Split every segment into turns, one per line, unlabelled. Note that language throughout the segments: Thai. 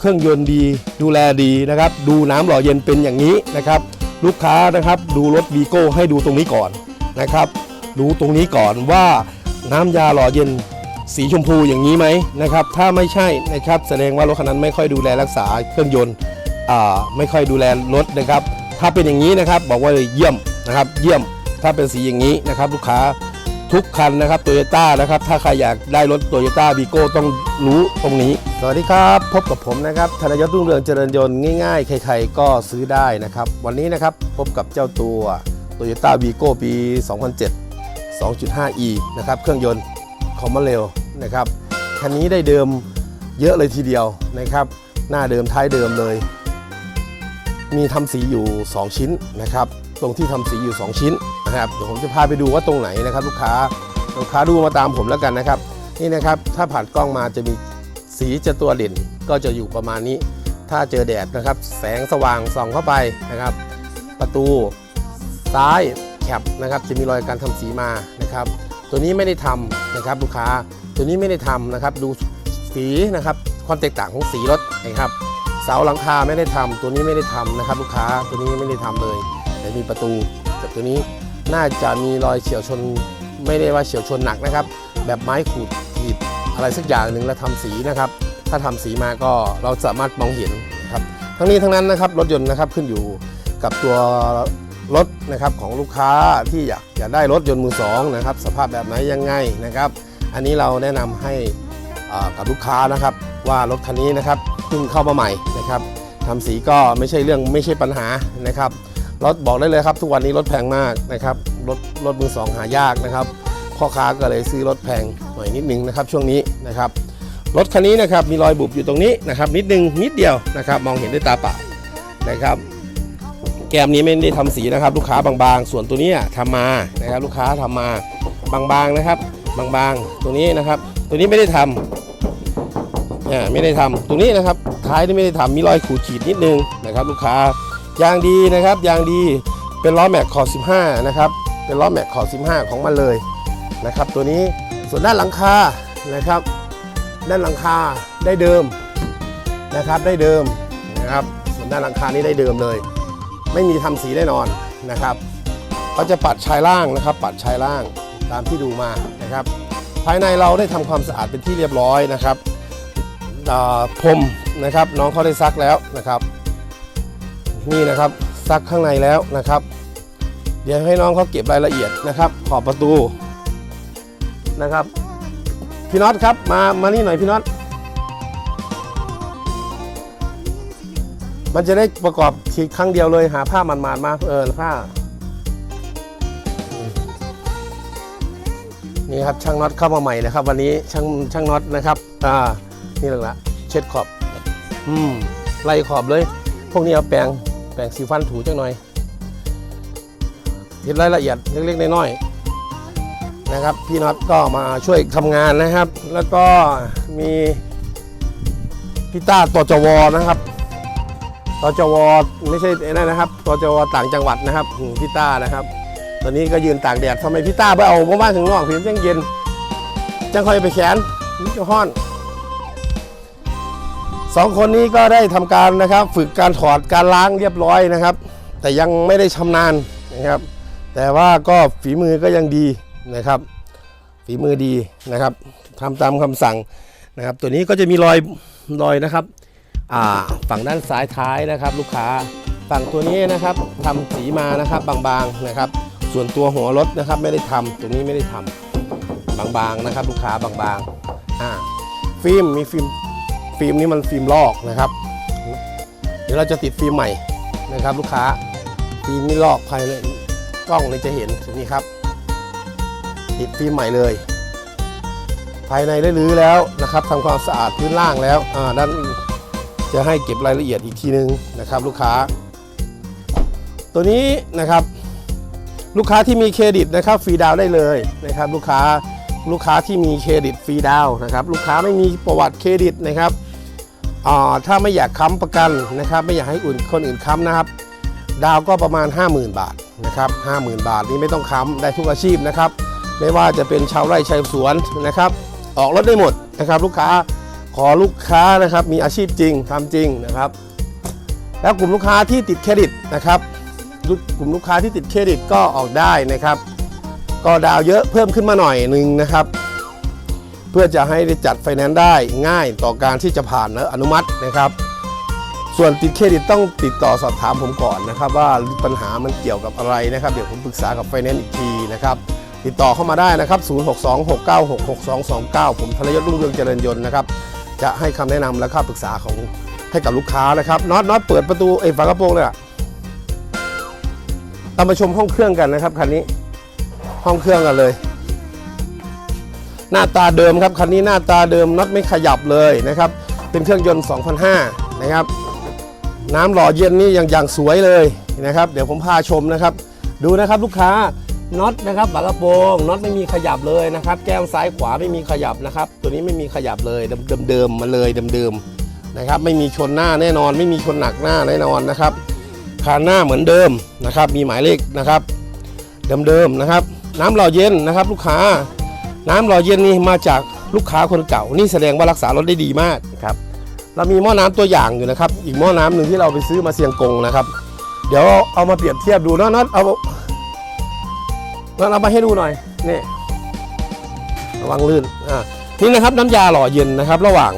เครื่องยนต์ดี ดูแลดีนะครับ ดูน้ำหล่อเย็นเป็นอย่างนี้นะครับ ลูกค้านะครับดูรถวีโก้ให้ดูตรงนี้ก่อนนะครับ ดูตรงนี้ก่อนว่าน้ำยาหล่อเย็นสีชมพูอย่างนี้ไหมนะครับ ถ้าไม่ใช่นะครับแสดงว่ารถคันนั้นไม่ค่อยดูแลรักษาเครื่องยนต์ไม่ค่อยดูแลรถนะครับ ถ้าเป็นอย่างนี้นะครับ บอกว่าเยี่ยมนะครับ เยี่ยมถ้าเป็นสีอย่างนี้นะครับ ลูกค้า ทุกคันนะครับโตโยต้านะครับ ถ้าใครอยากได้รถโตโยต้าวีโก้ต้องรู้ตรงนี้ สวัสดีครับ พบกับผมนะครับธนยศรุ่งเรืองเจริญยนต์ง่ายๆ ใครๆก็ซื้อได้นะครับ วันนี้นะครับพบกับเจ้าตัวโตโยต้าวีโก้ปี 2007 2.5e นะครับเครื่องยนต์คอมมอนเรลนะครับคันนี้ได้เดิมเยอะเลยทีเดียวนะครับ หน้าเดิมท้ายเดิมเลย มีทำสีอยู่ 2 ชิ้นนะครับ ตรงที่ทำสีอยู่ 2 ชิ้นนะครับเดี๋ยวผมจะพาไปดูว่าตรงไหนนะครับ ลูกค้าลูกค้าดูมาตามผมแล้วกันนะครับ นี่นะครับถ้าผ่านกล้องมาจะมีสีจะตัวเด่นก็จะอยู่ประมาณนี้ ถ้าเจอแดดนะครับ แสงสว่างส่องเข้าไปนะครับ ประตูซ้ายแคปนะครับจะมีรอยการทำสีมานะครับ ตัวนี้ไม่ได้ทำนะครับลูกค้าตัวนี้ไม่ได้ทำนะครับ ดูสีนะครับความแตกต่างของสีรถนะครับเสาหลังคาไม่ได้ทำตัวนี้ไม่ได้ทำนะครับ ลูกค้าตัวนี้ไม่ได้ทำเลย มีประตูแต่ตัวนี้น่าจะมีรอยเฉียวชนไม่ได้ว่าเฉียวชนหนักนะครับ แบบไม้ขูดขีดอะไรสักอย่างหนึ่งแล้วทำสีนะครับ ถ้าทำสีมาก็เราสามารถมองเห็นนะครับทั้งนี้ทั้งนั้นนะครับรถยนต์นะครับขึ้นอยู่กับตัวรถนะครับของลูกค้าที่อยากจะได้รถยนต์มือสองนะครับ สภาพแบบไหนยังไงนะครับ อันนี้เราแนะนำให้กับลูกค้านะครับ ว่ารถคันนี้นะครับเพิ่งเข้ามาใหม่นะครับทำสีก็ไม่ใช่เรื่องไม่ใช่ปัญหานะครับ รถบอกได้เลยครับ ทุกวันนี้รถแพงมากนะครับรถรถมือสองหายากนะครับพ่อค้าก็เลยซื้อรถแพงหน่อยนิดนึงนะครับช่วงนี้นะครับรถคันนี้นะครับมีรอยบุบอยู่ตรงนี้นะครับนิดนึงนิดเดียวนะครับ มองเห็นด้วยตาเปล่านะครับ แก้มนี้ไม่ได้ทำสีนะครับ ลูกค้าบางๆ ส่วนตัวนี้ยทำมานะครับลูกค้าทำมาบางๆนะครับ บางๆ ตัวนี้นะครับ ตัวนี้ไม่ได้ทำเนี่ยไม่ได้ทำตรงนี้นะครับท้ายที่ไม่ได้ทำมีรอยขูดขีดนิดนึงนะครับ ลูกค้า ยางดีนะครับยางดีเป็นล้อแม็กขอบ15 นะครับเป็นล้อแม็กขอบ15 ของมันเลยนะครับ ตัวนี้ส่วนด้านหลังคานะครับ ด้านหลังคาได้เดิมนะครับได้เดิมนะครับส่วนด้านหลังคานี้ได้เดิมเลย ไม่มีทำสีแน่นอนนะครับเขาจะปัดชายล่างนะครับ ปัดชายล่างตามที่ดูมานะครับ ภายในเราได้ทำความสะอาดเป็นที่เรียบร้อยนะครับพรมนะครับ น้องเขาได้ซักแล้วนะครับ นี่นะครับซักข้างในแล้วนะครับ เดี๋ยวให้น้องเขาเก็บรายละเอียดนะครับ ขอบประตูนะครับ พี่น็อตครับมามานี่หน่อยพี่น็อตมันจะได้ประกอบทีครั้งเดียวเลยหาผ้ามันๆมาเออผ้า นี่ครับช่างน็อตเข้ามาใหม่นะครับ วันนี้ช่างช่างน็อตนะครับอ่านี่แหละละเช็ดขอบ อืมไล่ขอบเลย พวกนี้เอาแปรง ปรงสีฟันถูจังหน่อยเห็นรายละเอียดเล็กๆน้อยๆนะครับ พี่น็อตก็มาช่วยทำงานนะครับ แล้วก็มีพี่ต้าตจวนะครับตจวไม่ใช่ไอ้นั่นนะครับตจวต่างจังหวัดนะครับพี่ต้านะครับ ตอนนี้ก็ยืนตากแดดทำไมพี่ต้าไปเอามาบ้านถึงนอกพี่จังเย็นจังคอยไปแขนนี่จะห้อน สองคนนี้ก็ได้ทำการนะครับ ฝึกการถอดการล้างเรียบร้อยนะครับ แต่ยังไม่ได้ชำนาญนะครับ แต่ว่าก็ฝีมือก็ยังดีนะครับ ฝีมือดีนะครับทำตามคำสั่งนะครับ ตัวนี้ก็จะมีรอยรอยนะครับฝั่งด้านซ้ายท้ายนะครับ ลูกค้าฝั่งตัวนี้นะครับทำสีมานะครับบางๆนะครับ ส่วนตัวหัวรถนะครับไม่ได้ทำตรงนี้ไม่ได้ทำบางๆนะครับ ลูกค้าบางๆอ่าฟิล์มมีฟิล์ม ฟิล์มนี้มันฟิล์มลอกนะครับ เดี๋ยวเราจะติดฟิล์มใหม่นะครับ ลูกค้าฟิล์มนี่ลอกภายในกล้องเลยจะเห็นนี่ครับ ติดฟิล์มใหม่เลย ภายในได้รื้อแล้วนะครับทำความสะอาดพื้นล่างแล้วอ่าด้านจะให้เก็บรายละเอียดอีกทีนึงนะครับ ลูกค้า ตัวนี้นะครับ ลูกค้าที่มีเครดิตนะครับฟรีดาวได้เลยนะครับ ลูกค้าลูกค้าที่มีเครดิตฟรีดาวนะครับ ลูกค้าไม่มีประวัติเครดิตนะครับ ถ้าไม่อยากค้ำประกันนะครับ ไม่อยากให้อื่นคนอื่นค้ำนะครับ ดาวก็ประมาณ 50,000 บาทนะครับ50,000 บาทนี้ไม่ต้องค้ำได้ทุกอาชีพนะครับ ไม่ว่าจะเป็นชาวไร่ชาวสวนนะครับ ออกรถได้หมดนะครับ ลูกค้าขอลูกค้านะครับมีอาชีพจริงทำจริงนะครับ แล้วกลุ่มลูกค้าที่ติดเครดิตนะครับกกลุ่มลูกค้าที่ติดเครดิตก็ออกได้นะครับ ก็ดาวเยอะเพิ่มขึ้นมาหน่อยหนึ่งนะครับ เพื่อจะให้ได้จัดไฟแนนซ์ได้ง่ายต่อการที่จะผ่านและอนุมัตินะครับ ส่วนติดเครดิตต้องติดต่อสอบถามผมก่อนนะครับ ว่าปัญหามันเกี่ยวกับอะไรนะครับ เดี๋ยวผมปรึกษากับไฟแนนซ์อีกทีนะครับ ติดต่อเข้ามาได้นะครับ 0626966229 ผมธนยศรุ่งเรืองเจริญยนต์นะครับ จะให้คำแนะนำและค่าปรึกษาของให้กับลูกค้านะครับน็อตน็อตเปิดประตูเอยฝากระโปรงเลยอะเรามาชมห้องเครื่องกันนะครับคันนี้ห้องเครื่องกันเลย หน้าตาเดิมครับคันนี้หน้าตาเดิมน็อตไม่ขยับเลยนะครับ เป็นเครื่องยนต์ 2005 นะครับ น้ำหล่อเย็นนี่ยังอย่างสวยเลยนะครับ เดี๋ยวผมพาชมนะครับ ดูนะครับลูกค้าน็อตนะครับฝากระโปรงน็อตไม่มีขยับเลยนะครับ แก้มซ้ายขวาไม่มีขยับนะครับ ตัวนี้ไม่มีขยับเลยเดิมเดิมๆมาเลยเดิมๆนะครับ ไม่มีชนหน้าแน่นอน ไม่มีชนหนักหน้าแน่นอนนะครับคานหน้าเหมือนเดิมนะครับ มีหมายเลขนะครับ เดิมๆนะครับ น้ำหล่อเย็นนะครับ ลูกค้า น้ำหล่อเย็นนี่มาจากลูกค้าคนเก่า นี่แสดงว่ารักษารถได้ดีมากนะครับ เรามีหม้อน้ำตัวอย่างอยู่นะครับ อีกหม้อน้ำหนึ่งที่เราไปซื้อมาเซียงกงนะครับ เดี๋ยวเอามาเปรียบเทียบดูเนาะน็อตเอาน็อตเอามาให้ดูหน่อยนี่ระวังลื่นอ่านี่นะครับน้ำยาหล่อเย็นนะครับ ระหว่าง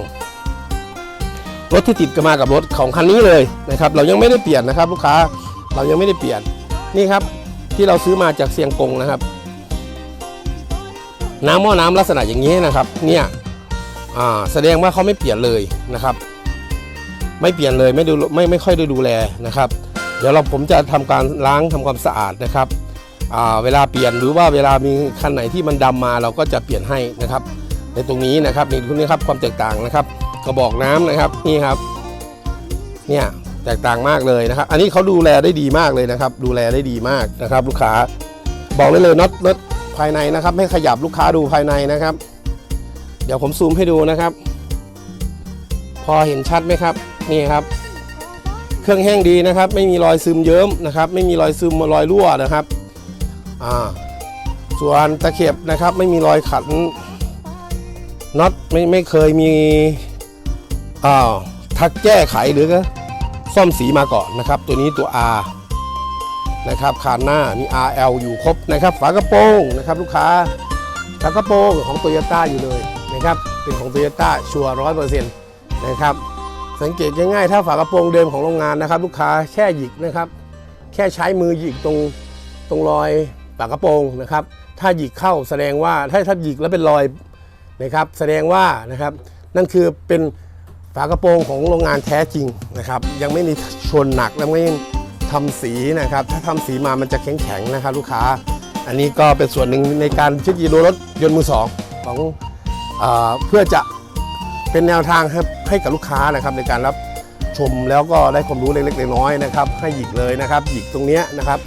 รถที่ติดกันมากับรถของคันนี้เลยนะครับ เรายังไม่ได้เปลี่ยนนะครับ ลูกค้าเรายังไม่ได้เปลี่ยนนี่ครับที่เราซื้อมาจากเซียงกงนะครับ น้ำหม้อน้ำลักษณะอย่างนี้นะครับ เนี่ยแสดงว่าเขาไม่เปลี่ยนเลยนะครับ ไม่เปลี่ยนเลยไม่ดูไม่ไม่ค่อยได้ดูแลนะครับ เดี๋ยวเราผมจะทำการล้างทำความสะอาดนะครับเวลาเปลี่ยนหรือว่าเวลามีคันไหนที่มันดำมาเราก็จะเปลี่ยนให้นะครับ ในตรงนี้นะครับนี่ทุกนี้ครับความแตกต่างนะครับ กระบอกน้ำนะครับนี่ครับ เนี่ยแตกต่างมากเลยนะครับ อันนี้เขาดูแลได้ดีมากเลยนะครับ ดูแลได้ดีมากนะครับ ลูกค้าบอกได้เลยน็อตน็อต ภายในนะครับ ให้ขยับลูกค้าดูภายในนะครับ เดี๋ยวผมซูมให้ดูนะครับ พอเห็นชัดไหมครับนี่ครับ เครื่องแห้งดีนะครับ ไม่มีรอยซึมเยิ้มนะครับ ไม่มีรอยซึมรอยรั่วนะครับอ่าส่วนตะเข็บนะครับไม่มีรอยขันน็อตไม่ไม่เคยมีอ้าวทักแก้ไขหรือก็ซ่อมสีมาก่อนนะครับ ตัวนี้ตัว R นะครับคานหน้ามี RL อยู่ครบนะครับฝากระโปรงนะครับลูกค้าฝากระโปรงของโตโยต้าอยู่เลยนะครับเป็นของโตโยต้าชัวร์ร้อยเปอร์เซ็นต์นะครับสังเกตง่ายๆถ้าฝากระโปรงเดิมของโรงงานนะครับ ลูกค้าแค่หยิกนะครับ แค่ใช้มือหยิกตรงตรงรอยฝากระโปรงนะครับ ถ้าหยิกเข้าแสดงว่าถ้าถ้าหยิกแล้วเป็นรอยนะครับ แสดงว่านะครับนั่นคือเป็นฝากระโปรงของโรงงานแท้จริงนะครับ ยังไม่มีชนหนักและไม่ ทำสีนะครับ ถ้าทำสีมามันจะแข็งๆนะครับ ลูกค้า อันนี้ก็เป็นส่วนหนึ่งในการเช็คยีโรรถยนต์มือสองของอเพื่อจะเป็นแนวทางให้ให้กับลูกค้านะครับในการรับชมแล้วก็ได้ความรู้เล็กๆน้อยๆนะครับ ให้หยิกเลยนะครับหยิกตรงนี้นะครับ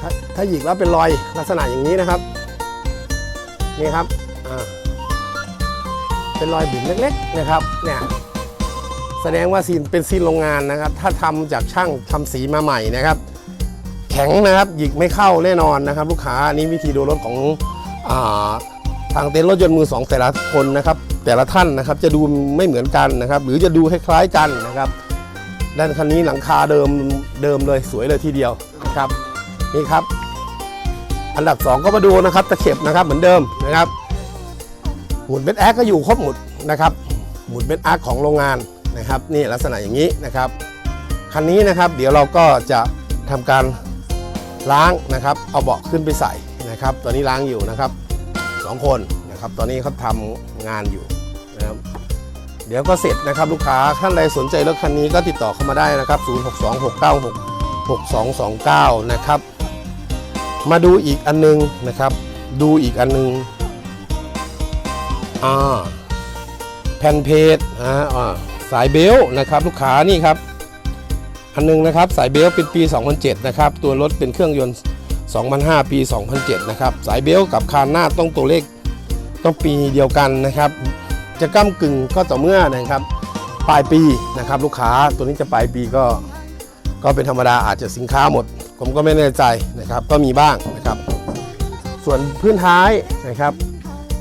ถ้าถ้าหยิกแล้วเป็นรอยลักษณะอย่างนี้นะครับนี่ครับเป็นรอยบุ๋มเล็กๆนะครับเนี่ย แสดงว่าซีนเป็นซีนโรงงานนะครับ ถ้าทำจากช่างทำสีมาใหม่นะครับ แข็งนะครับหยิกไม่เข้าแน่นอนนะครับ ลูกค้าอันนี้วิธีดูรถของอทางเต็นท์รถยนต์มือสองแต่ละคนนะครับ แต่ละท่านนะครับจะดูไม่เหมือนกันนะครับ หรือจะดูคล้ายๆกันนะครับ ด้านคันนี้หลังคาเดิมเดิมเลยสวยเลยทีเดียวนะครับนี่ครับ อันดับ 2 ก็มาดูนะครับตะเข็บนะครับเหมือนเดิมนะครับหมุนเบนแอคก็อยู่ครบหมดนะครับหมุนเบนอาร์ของโรงงาน นะครับนี่ลักษณะอย่างนี้นะครับคันนี้นะครับเดี๋ยวเราก็จะทำการล้างนะครับเอาเบาะขึ้นไปใส่นะครับตัวนี้ล้างอยู่นะครับสองคนนะครับตอนนี้เขาทำงานอยู่นะครับเดี๋ยวก็เสร็จนะครับลูกค้าท่านใดสนใจรถคันนี้ก็ติดต่อเข้ามาได้นะครับ 0626966229 นะครับ มาดูอีกอันนึงนะครับ ดูอีกอันนึงอ่าแผ่นเพจอ่าอ่า สายเบล์นะครับลูกค้านี่ครับอันนึงนะครับสายเบล์เป็นปี 2007 นะครับ ตัวรถเป็นเครื่องยนต์ 2005 ปี 2007 นะครับ สายเบล์กับคานหน้าต้องตัวเลขต้องปีเดียวกันนะครับ จะก้ากึ่งก็ต่อเมื่อนะครับปลายปีนะครับ ลูกค้าตัวนี้จะปลายปีก็ก็เป็นธรรมดาอาจจะสินค้าหมด ผมก็ไม่แน่ใจนะครับ ก็มีบ้างนะครับ ส่วนพื้นท้ายนะครับ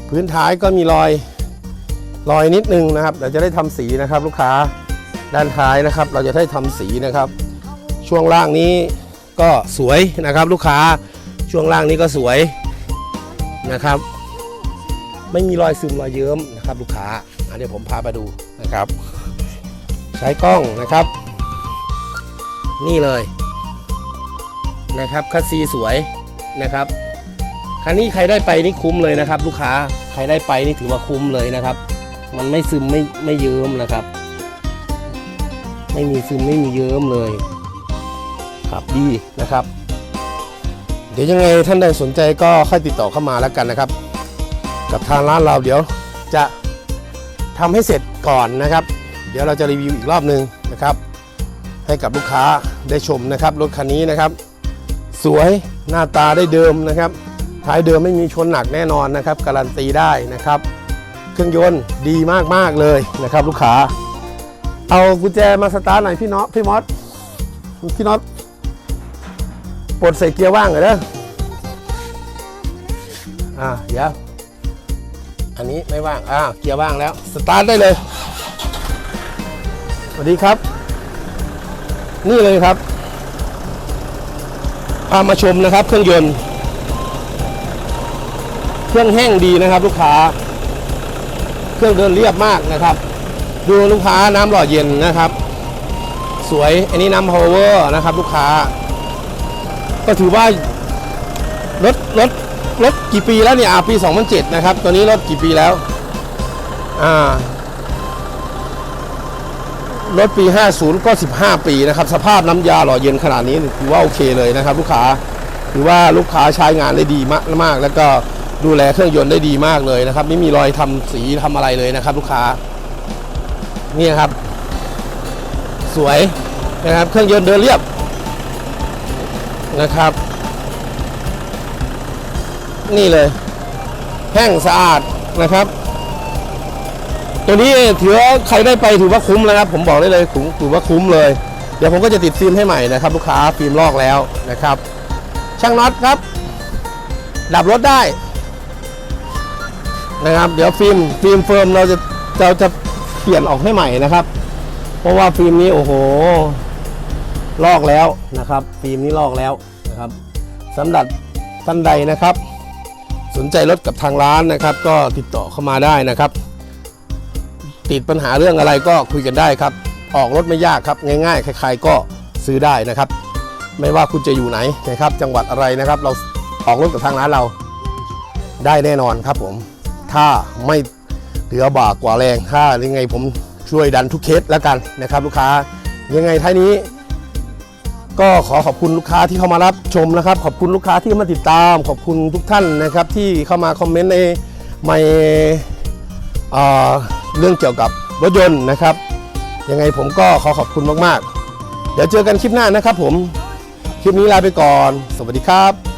พื้นท้ายก็มีรอย รอยนิดนึงนะครับ เราจะได้ทำสีนะครับ ลูกค้าด้านท้ายนะครับ เราจะได้ทำสีนะครับ ช่วงล่างนี้ก็สวยนะครับ ลูกค้าช่วงล่างนี้ก็สวยนะครับ ไม่มีรอยซึมรอยเยิ้มนะครับ ลูกค้าอันนี้ผมพาไปดูนะครับ ใช้กล้องนะครับ นี่เลยนะครับคัสซีสวยนะครับคันนี้ใครได้ไปนี่คุ้มเลยนะครับ ลูกค้าใครได้ไปนี่ถือว่าคุ้มเลยนะครับ มันไม่ซึมไม่ไม่เยิ้มนะครับ ไม่มีซึมไม่มีเยิ้มเลยครับดีนะครับ เดี๋ยวยังไงท่านใดสนใจก็ค่อยติดต่อเข้ามาแล้วกันนะครับ กับทางร้านเราเดี๋ยวจะทำให้เสร็จก่อนนะครับ เดี๋ยวเราจะรีวิวอีกรอบหนึ่งนะครับ ให้กับลูกค้าได้ชมนะครับรถคันนี้นะครับ สวยหน้าตาได้เดิมนะครับท้ายเดิมไม่มีชนหนักแน่นอนนะครับ การันตีได้นะครับ เครื่องยนต์ดีมากๆเลยนะครับ ลูกค้า เอากุญแจมาสตาร์ทหน่อยพี่น็อตพี่มอสพี่น็อตปลดใส่เกียร์ว่างเหรอเด้ออ่าเดี๋ยวอันนี้ไม่ว่างอ่าเกียร์ว่างแล้ว สตาร์ทได้เลยสวัสดีครับ นี่เลยครับพามาชมนะครับ เครื่องยนต์ เครื่องแห้งดีนะครับ ลูกค้า เครื่องเดินเรียบมากนะครับ ดูลูกค้าน้ำหล่อเย็นนะครับ สวยอันนี้น้ำพาวเวอร์นะครับ ลูกค้า ก็ถือว่ารถรถรถกี่ปีแล้วเนี่ยอ่าปี 2007 นะครับ ตัวนี้รถกี่ปีแล้ว อ่ารถปี 50 ก็ 15 ปีนะครับ สภาพน้ำยาหล่อเย็นขนาดนี้ถือว่าโอเคเลยนะครับ ลูกค้าถือว่าลูกค้าใช้งานได้ดีมากมากแล้วก็ ดูแลเครื่องยนต์ได้ดีมากเลยนะครับ ไม่มีรอยทำสีทำอะไรเลยนะครับ ลูกค้านี่ครับ สวยนะครับเครื่องยนต์เดินเรียบนะครับ นี่เลย แห้งสะอาดนะครับ ตัวนี้ถือว่าใครได้ไปถือว่าคุ้มแล้วครับ ผมบอกได้เลยถือว่าคุ้มเลย เดี๋ยวผมก็จะติดฟิล์มให้ใหม่นะครับ ลูกค้าฟิล์มลอกแล้วนะครับ ช่างน็อตครับ ดับรถได้ นะครับ เดี๋ยวฟิล์มฟิล์มเฟิร์มเราจะเราจะเปลี่ยนออกให้ใหม่นะครับ เพราะว่าฟิล์มนี้โอ้โห ลอกแล้วนะครับ ฟิล์มนี้ลอกแล้วนะครับสำหรับท่านใดนะครับ สนใจรถกับทางร้านนะครับ ก็ติดต่อเข้ามาได้นะครับ ติดปัญหาเรื่องอะไรก็คุยกันได้ครับ ออกรถไม่ยากครับ ง่าย ๆ ใครๆก็ซื้อได้นะครับ ไม่ว่าคุณจะอยู่ไหนนะครับ จังหวัดอะไรนะครับ เราออกรถกับทางร้านเราได้แน่นอนครับผม ถ้าไม่เหลือบากกว่าแรงถ้ายังไงผมช่วยดันทุกเคสแล้วกันนะครับ ลูกค้ายังไงท้ายนี้ ก็ขอขอบคุณลูกค้าที่เข้ามารับชมนะครับ ขอบคุณลูกค้าที่เข้ามาติดตาม ขอบคุณทุกท่านนะครับ ที่เข้ามาคอมเมนต์ในในเอ่อเรื่องเกี่ยวกับรถยนต์นะครับ ยังไงผมก็ขอขอบคุณมาก ๆ เดี๋ยวเจอกันคลิปหน้านะครับผม คลิปนี้ลาไปก่อน สวัสดีครับ